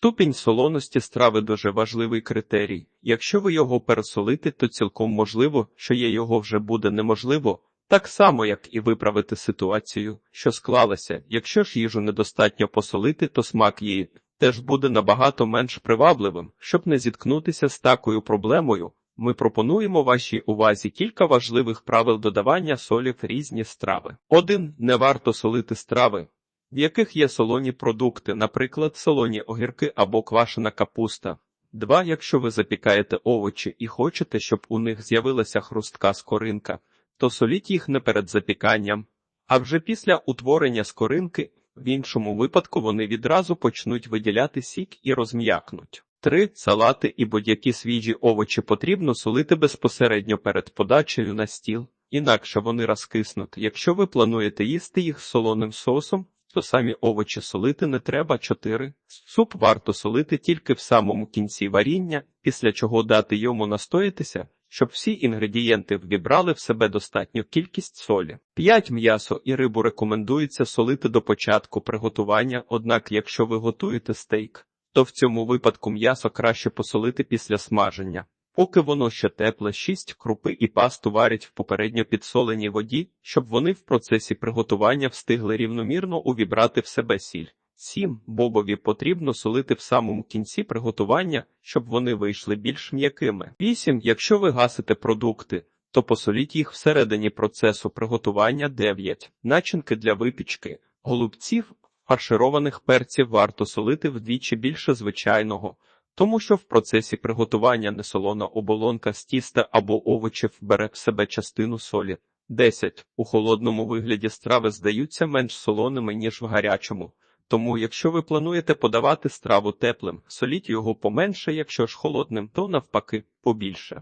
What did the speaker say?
Ступінь солоності страви дуже важливий критерій. Якщо ви його пересолите, то цілком можливо, що є його вже буде неможливо, так само, як і виправити ситуацію, що склалася. Якщо ж їжу недостатньо посолити, то смак її теж буде набагато менш привабливим. Щоб не зіткнутися з такою проблемою, ми пропонуємо вашій увазі кілька важливих правил додавання солі в різні страви. 1. Не варто солити страви, в яких є солоні продукти, наприклад, солоні огірки або квашена капуста. 2. Якщо ви запікаєте овочі і хочете, щоб у них з'явилася хрустка скоринка, то соліть їх не перед запіканням, а вже після утворення скоринки, в іншому випадку вони відразу почнуть виділяти сік і розм'якнуть. 3. Салати і будь-які свіжі овочі потрібно солити безпосередньо перед подачею на стіл, інакше вони розкиснуть. Якщо ви плануєте їсти їх солоним соусом, то самі овочі солити не треба 4. Суп варто солити тільки в самому кінці варіння, після чого дати йому настоятися, щоб всі інгредієнти вібрали в себе достатню кількість солі. 5. М'ясо і рибу рекомендується солити до початку приготування, однак якщо ви готуєте стейк, то в цьому випадку м'ясо краще посолити після смаження. Поки воно ще тепле, 6 крупи і пасту варять в попередньо підсоленій воді, щоб вони в процесі приготування встигли рівномірно увібрати в себе сіль. 7. Бобові потрібно солити в самому кінці приготування, щоб вони вийшли більш м'якими. 8. Якщо ви гасите продукти, то посоліть їх всередині процесу приготування 9. Начинки для випічки, голубців, фаршированих перців варто солити вдвічі більше звичайного, тому що в процесі приготування несолона оболонка з тіста або овочів бере в себе частину солі. 10. У холодному вигляді страви здаються менш солоними, ніж в гарячому. Тому, якщо ви плануєте подавати страву теплим, соліть його поменше, якщо ж холодним, то навпаки побільше.